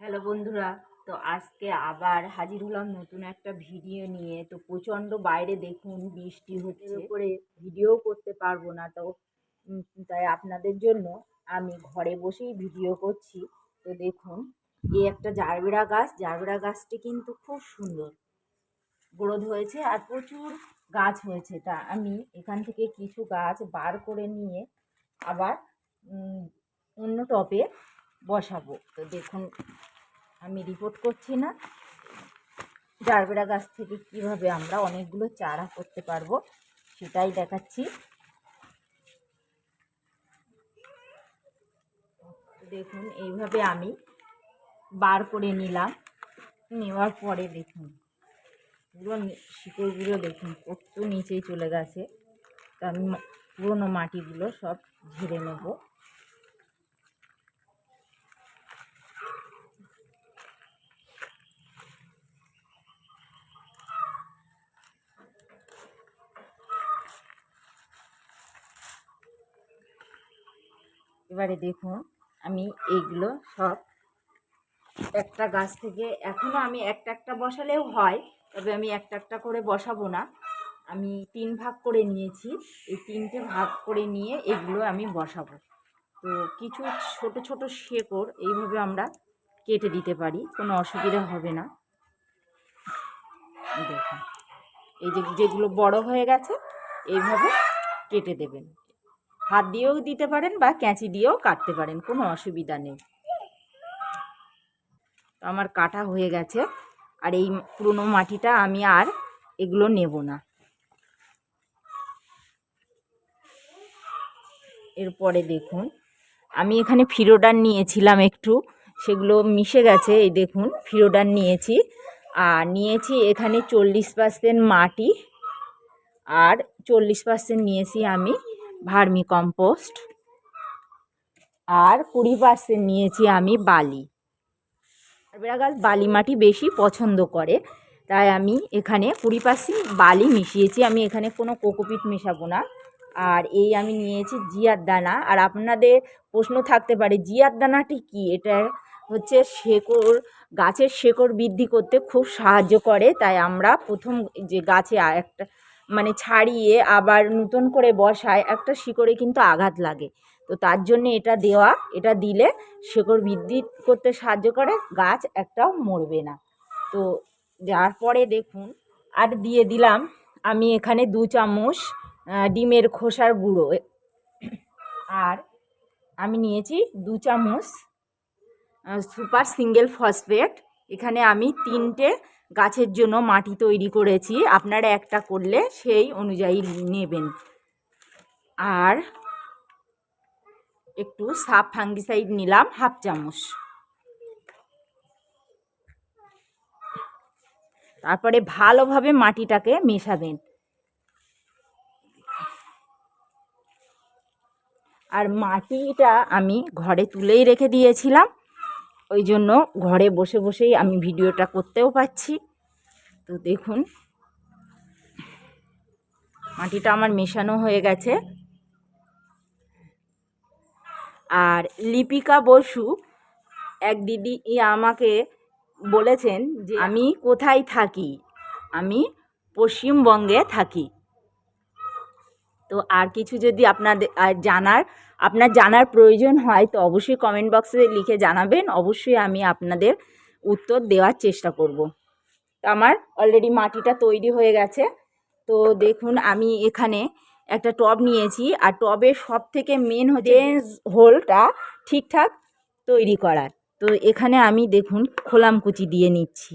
Hello বন্ধুরা, তো আজকে আবার হাজির হলাম নতুন একটা ভিডিও নিয়ে। তো প্রচণ্ড বাইরে দেখুন, বৃষ্টি হচ্ছে। উপরে ভিডিও করতে পারব না তো। তাই আপনাদের জন্য আমি ঘরে বসেই ভিডিও করছি। তো দেখুন, এই একটা জারবেরা গাছ, জারবেরা গাছটি কিন্তু খুব সুন্দর। গ্রোথ হয়েছে আর প্রচুর গাছ হয়েছে। তা আমি এখান থেকে কিছু গাছ বার করে নিয়ে আবার অন্য টবে বসাবো। তো দেখুন আমি রিপোর্ট করছি না। জারবেরা গাছ থেকে কীভাবে আমরা অনেকগুলো চারা করতে পারব সেটাই দেখাচ্ছি। দেখুন, এইভাবে আমি বার করে নিলাম। নেওয়ার পরে দেখুন, পুরো শিকড়গুলো দেখুন, কত নিচেই চলে গেছে। তো আমি পুরোনো মাটিগুলো সব ঝেড়ে নেব। এবারে দেখুন, আমি এইগুলো সব একটা গাছ থেকে এখনও আমি একটা একটা বসালেও হয়, তবে আমি একটা একটা করে বসাবো না। আমি তিন ভাগ করে নিয়েছি, এই তিনটে ভাগ করে নিয়ে এগুলো আমি বসাবো। তো কিছু ছোট ছোট শেকড় এইভাবে আমরা কেটে দিতে পারি, কোনো অসুবিধা হবে না। দেখুন, এই যে যেগুলো বড় হয়ে গেছে, এইভাবে কেটে দেবেন। হাত দিয়েও দিতে পারেন বা ক্যাঁচি দিয়েও কাটতে পারেন, কোনো অসুবিধা নেই। তো আমার কাটা হয়ে গেছে, আর এই পুরনো মাটিটা আমি আর এগুলো নেব না। এরপরে দেখুন, আমি এখানে ফিরোডান নিয়েছিলাম একটু, সেগুলো মিশে গেছে, এই দেখুন, ফিরোডান নিয়েছি। আর নিয়েছি এখানে চল্লিশ পার্সেন্ট মাটি, আর চল্লিশ পার্সেন্ট নিয়েছি আমি ভার্মি কম্পোস্ট আর কুড়ি পার্সেন্ট নিয়েছি আমি বালি। বেড়া গাছ বালি মাটি বেশি পছন্দ করে, তাই আমি এখানে কুড়ি পার্সেন্ট বালি মিশিয়েছি। আমি এখানে কোনো কোকোপিট মেশাবো না। আর এই আমি নিয়েছি জিয়ার দানা। আর আপনাদের প্রশ্ন থাকতে পারে, জিয়ার দানাটি কি? এটা হচ্ছে শেকড়, গাছের শেকড় বৃদ্ধি করতে খুব সাহায্য করে। তাই আমরা প্রথম যে গাছে একটা মানে ছাড়িয়ে আবার নতুন করে বসায়, একটা শিকড়ে কিন্তু আঘাত লাগে। তো তার জন্য এটা দেওয়া, এটা দিলে শিকড় বৃদ্ধি করতে সাহায্য করে, গাছ একটাও মরবে না। তো যার পরে দেখুন, আর দিয়ে দিলাম আমি এখানে দু চামচ ডিমের খোসার গুঁড়ো। আর আমি নিয়েছি দু চামচ সুপার সিঙ্গেল ফসফেট। এখানে আমি তিনটে গাছের জন্য মাটি তৈরি করেছি। আপনারা একটা করলে সেই অনুযায়ী নেবেন। আর একটু সাপ ফাঙ্গিসাইড নিলাম, হাফ চামচ। তারপরে ভালোভাবে মাটিটাকে মেশাবেন। আর মাটিটা আমি ঘরে তুলেই রেখে দিয়েছিলাম। ওই জন্য ঘরে বসে বসেই আমি ভিডিওটা করতেও পাচ্ছি তো দেখুন, মাটিটা আমার মেশানো হয়ে গেছে। আর লিপিকা বসু, এক দিদি আমাকে বলেছেন যে, আমি কোথায় থাকি? আমি পশ্চিমবঙ্গে থাকি। তো আর কিছু যদি আপনাদের জানার আপনার জানার প্রয়োজন হয় তো অবশ্যই কমেন্ট বক্সে লিখে জানাবেন। অবশ্যই আমি আপনাদের উত্তর দেওয়ার চেষ্টা করব। তো আমার অলরেডি মাটিটা তৈরি হয়ে গেছে। তো দেখুন আমি এখানে একটা টব নিয়েছি। আর টবের সব থেকে মেন হচ্ছে হোলটা ঠিকঠাক তৈরি করার। তো এখানে আমি দেখুন খোলাম কুচি দিয়ে নিচ্ছি।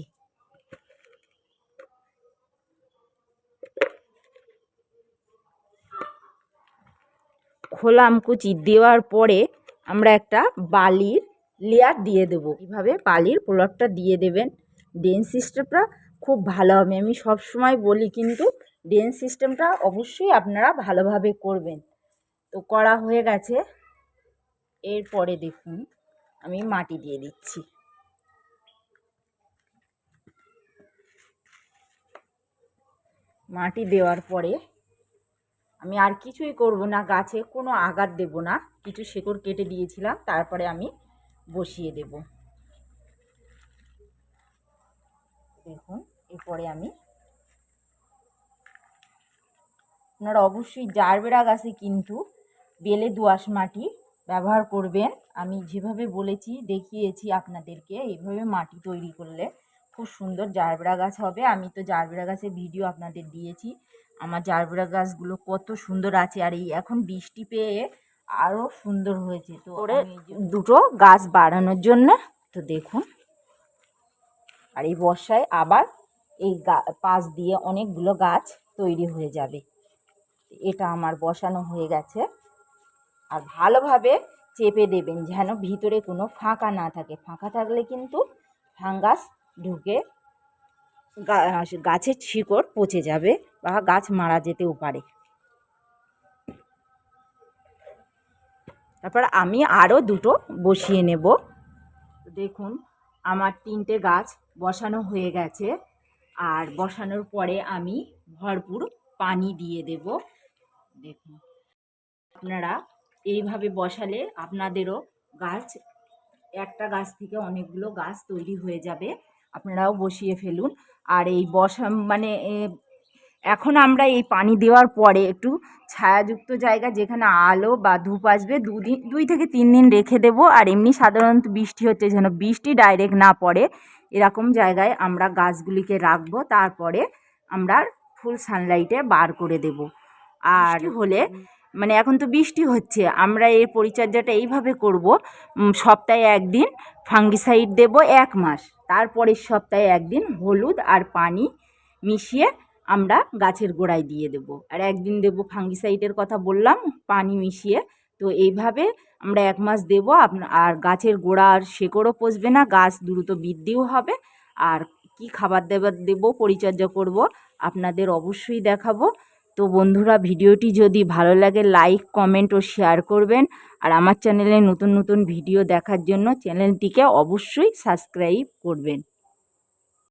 খোলাম কুচি দেওয়ার পরে আমরা একটা বালির লেয়ার দিয়ে দেবো। এইভাবে বালির প্লটটা দিয়ে দেবেন। ড্রেন সিস্টেমটা খুব ভালো হবে। আমি সব সময় বলি কিন্তু ড্রেন সিস্টেমটা অবশ্যই আপনারা ভালোভাবে করবেন। তো করা হয়ে গেছে। এরপরে দেখুন, আমি মাটি দিয়ে দিচ্ছি। মাটি দেওয়ার পরে আমি আর কিছুই করব না, গাছে কোনো আঘাত দেব না, কিছু শেকড় কেটে দিয়েছিলাম, তারপরে আমি বসিয়ে দেব। দেখুন, এরপরে আমি আপনারা অবশ্যই জারবেরা গাছে কিন্তু বেলে দোআঁশ মাটি ব্যবহার করবেন। আমি যেভাবে বলেছি, দেখিয়েছি আপনাদেরকে, এইভাবে মাটি তৈরি করলে খুব সুন্দর জারবেরা গাছ হবে। আমি তো জারবেরা গাছের ভিডিও আপনাদের দিয়েছি। আমার জারবেরা গাছগুলো কত সুন্দর আছে আর এই এখন বৃষ্টি পেয়ে আরও সুন্দর হয়েছে। তো করে দুটো গাছ বাড়ানোর জন্য তো দেখুন। আর এই বর্ষায় আবার এই গা পাশ দিয়ে অনেকগুলো গাছ তৈরি হয়ে যাবে। এটা আমার বসানো হয়ে গেছে। আর ভালোভাবে চেপে দেবেন যেন ভিতরে কোনো ফাঁকা না থাকে। ফাঁকা থাকলে কিন্তু ফাঙ্গাস ঢুকে গাছের শিকড় পচে যাবে বা গাছ মারা যেতেও পারে। তারপর আমি আরও দুটো বসিয়ে নেব। দেখুন, আমার তিনটে গাছ বসানো হয়ে গেছে। আর বসানোর পরে আমি ভরপুর পানি দিয়ে দেব। দেখুন, আপনারা এইভাবে বসালে আপনাদেরও গাছ, একটা গাছ থেকে অনেকগুলো গাছ তৈরি হয়ে যাবে। আপনারাও বসিয়ে ফেলুন। আর এই বসা মানে এখন আমরা এই পানি দেওয়ার পরে একটু ছায়াযুক্ত জায়গা যেখানে আলো বা ধূপ আসবে দুদিন দুই থেকে তিন দিন রেখে দেবো। আর এমনি সাধারণত বৃষ্টি হচ্ছে যেন বৃষ্টি ডাইরেক্ট না পড়ে এরকম জায়গায় আমরা গাছগুলিকে রাখব। তারপরে আমরা ফুল সানলাইটে বার করে দেব। আর হলে মানে এখন তো বৃষ্টি হচ্ছে, আমরা এর পরিচর্যাটা এইভাবে করব। সপ্তাহে একদিন ফাঙ্গিসাইড দেব এক মাস তারপরের সপ্তাহে একদিন হলুদ আর পানি মিশিয়ে আমরা গাছের গোড়ায় দিয়ে দেব। আর একদিন দেব ফাঙ্গিসাইডের কথা বললাম, পানি মিশিয়ে, তো এইভাবে আমরা এক মাস দেবো। আর গাছের গোড়া আর শেকড়ও পচবে না, গাছ দ্রুত বৃদ্ধিও হবে। আর কি খাবার দেবার দেবো, পরিচর্যা করব, আপনাদের অবশ্যই দেখাবো। তো বন্ধুরা ভিডিওটি যদি ভালো লাগে লাইক কমেন্ট ও শেয়ার করবেন। আর আমার চ্যানেলে নতুন নতুন ভিডিও দেখার জন্য চ্যানেলটিকে অবশ্যই সাবস্ক্রাইব করবেন।